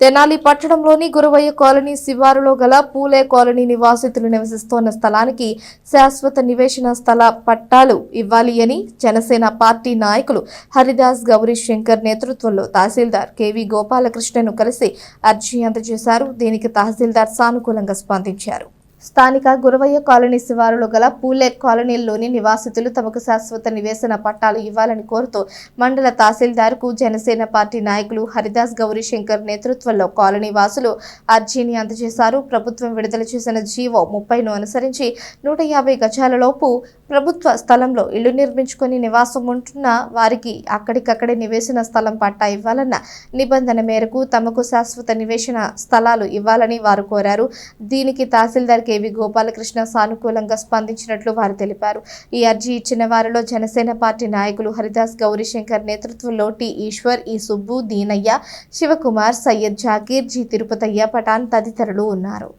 తెనాలి పట్టణంలోని గురువయ్య కాలనీ శివారులో గల పూలే కాలనీ నివాసితులు నివసిస్తోన్న స్థలానికి శాశ్వత నివేశన స్థల పట్టాలు ఇవ్వాలి అని జనసేన పార్టీ నాయకులు హరిదాస్ గౌరీ శంకర్ నేతృత్వంలో తహసీల్దార్ కెవి గోపాలకృష్ణను కలిసి అర్జీ అందజేశారు. దీనికి తహసీల్దార్ సానుకూలంగా స్పందించారు. స్థానిక గురవయ్య కాలనీ శివారులో గల పూలే కాలనీలోని నివాసితులు తమకు శాశ్వత నివేశన పట్టాలు ఇవ్వాలని కోరుతూ మండల తహసీల్దార్కు జనసేన పార్టీ నాయకులు హరిదాస్ గౌరీ శంకర్ నేతృత్వంలో కాలనీ వాసులు అర్జీని అందజేశారు. ప్రభుత్వం విడుదల చేసిన జీవో ముప్పైను అనుసరించి నూట యాభై గజాలలోపు ప్రభుత్వ స్థలంలో ఇల్లు నిర్మించుకొని నివాసం ఉంటున్న వారికి అక్కడికక్కడే నివేశన స్థలం పట్టా ఇవ్వాలన్న నిబంధన మేరకు తమకు శాశ్వత నివేశన స్థలాలు ఇవ్వాలని వారు కోరారు. దీనికి తహసీల్దార్ కేవి గోపాలకృష్ణ సానుకూలంగా స్పందించినట్లు వారు తెలిపారు. ఈ అర్జీ ఇచ్చిన వారిలో జనసేన పార్టీ నాయకులు హరిదాస్ గౌరీశంకర్ నేతృత్వంలో T. Eshwar E Subbu Deenaiah Sivakumar Syed Zakir G. Tirupataiah Pathan తదితరులు ఉన్నారు.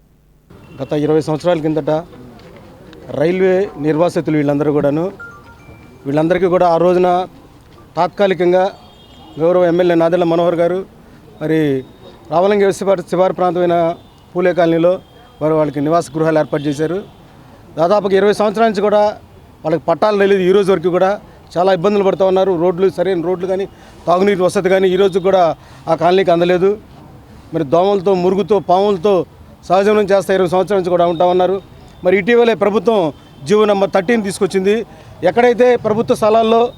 గత ఇరవై సంవత్సరాల కిందట రైల్వే నిర్వాసితులు వీళ్ళందరూ కూడాను. వీళ్ళందరికీ కూడా ఆ రోజున తాత్కాలికంగా గౌరవ ఎమ్మెల్యే నాదెళ్ళ మనోహర్ గారు మరి రావలంగి శివారు శివారు ప్రాంతమైన పూలే కాలనీలో వారు వాళ్ళకి నివాస గృహాలు ఏర్పాటు చేశారు. దాదాపుగా ఇరవై సంవత్సరాల నుంచి కూడా వాళ్ళకి పట్టాలు తెలియదు ఈ రోజు వరకు కూడా చాలా ఇబ్బందులు పడుతూ ఉన్నారు. రోడ్లు సరైన రోడ్లు కానీ తాగునీటి వసతి కానీ ఈరోజు కూడా ఆ కాలనీకి అందలేదు. మరి దోమలతో మురుగుతో పాములతో సహజీవనం చేస్తా ఇరవై సంవత్సరాల నుంచి కూడా ఉంటా ఉన్నారు. మరి ఇటీవలే ప్రభుత్వం జీవో నెంబర్ థర్టీన్ తీసుకొచ్చింది. ఎక్కడైతే ప్రభుత్వ స్థలాల్లో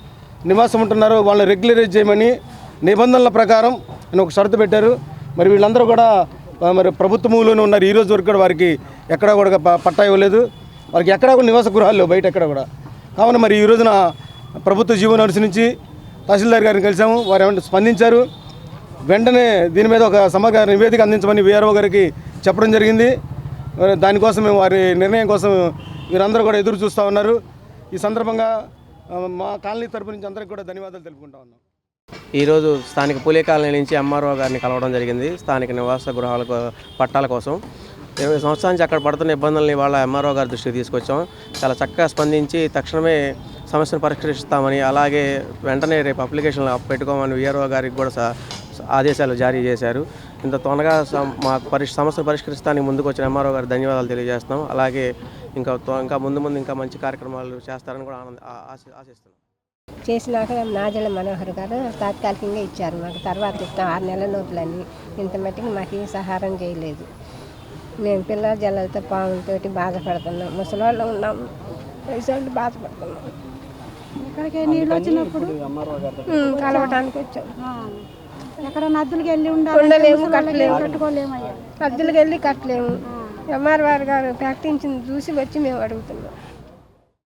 నివాసం ఉంటున్నారో వాళ్ళని రెగ్యులరైజ్ చేయమని నిబంధనల ప్రకారం నేను ఒక షరతు పెట్టారు. మరి వీళ్ళందరూ కూడా మరి ప్రభుత్వంలోనే ఉన్నారు. ఈ రోజు వరకు కూడా వారికి ఎక్కడా కూడా ప- పట్టా ఇవ్వలేదు. వారికి ఎక్కడా కూడా నివాస గృహాలు లేవు బయట ఎక్కడ కూడా. కావున మరి ఈ రోజున ప్రభుత్వ జీవోను అనుసరించి తహసీల్దార్ గారిని కలిసాము వారు ఏమంటే స్పందించారు. వెంటనే దీని మీద ఒక సమగ్ర నివేదిక అందించమని వీఆర్ఓ గారికి చెప్పడం జరిగింది. దానికోసం మేము వారి నిర్ణయం కోసం వీరందరూ కూడా ఎదురు చూస్తూ ఉన్నారు. ఈ సందర్భంగా మా కాలనీ తరపు నుంచి అందరికీ కూడా ధన్యవాదాలు తెలుపుకుంటా ఉన్నాం. ఈరోజు స్థానిక పులి కాలనీ నుంచి ఎంఆర్ఓ గారిని కలవడం జరిగింది స్థానిక నివాస గృహాల పట్టాల కోసం. ఇరవై సంవత్సరాల నుంచి అక్కడ పడుతున్న ఇబ్బందులని వాళ్ళ ఎంఆర్ఓ గారి దృష్టికి తీసుకొచ్చాం. చాలా చక్కగా స్పందించి తక్షణమే సమస్యను పరిష్కరిస్తామని అలాగే వెంటనే రేపు అప్లికేషన్లు పెట్టుకోమని విఆర్ఓ గారికి కూడా స- ఆదేశాలు జారీ చేశారు. ఇంత త్వరగా మా పరిష్ సమస్యను పరిష్కరిస్తానికి ముందుకు వచ్చిన ఎంఆర్ఓ గారికి ధన్యవాదాలు తెలియజేస్తున్నాం. అలాగే ఇంకా ఇంకా ముందు ముందు ఇంకా మంచి కార్యక్రమాలు చేస్తారని కూడా ఆనంద ఆశిస్తున్నాం. చేసినాక నాజల మనోహర్ గారు తాత్కాలికంగా ఇచ్చారు. మాకు తర్వాత ఇస్తాం. ఆరు నెలల నోట్లని ఇంత మట్టికి మాకు ఏ సహారం చేయలేదు. మేము పిల్లల జల్లలతో పాములతోటి బాధపడుతున్నాం. ముసలోళ్ళు ఉన్నాం. వయసు బాధపడుతున్నాం. ఇక్కడికి నీళ్ళు వచ్చినప్పుడు కలవటానికి వచ్చాం. ఆ, ఎక్కడ నదులకి వెళ్ళి ఉండాలి ఉండలేము కట్టలేము. కట్టుకోలేమయ్యా. అద్దెలకు వెళ్ళి కట్టలేము. ఎంఆర్ వారు గారు ప్రకటించింది చూసి వచ్చి మేము అడుగుతున్నాం.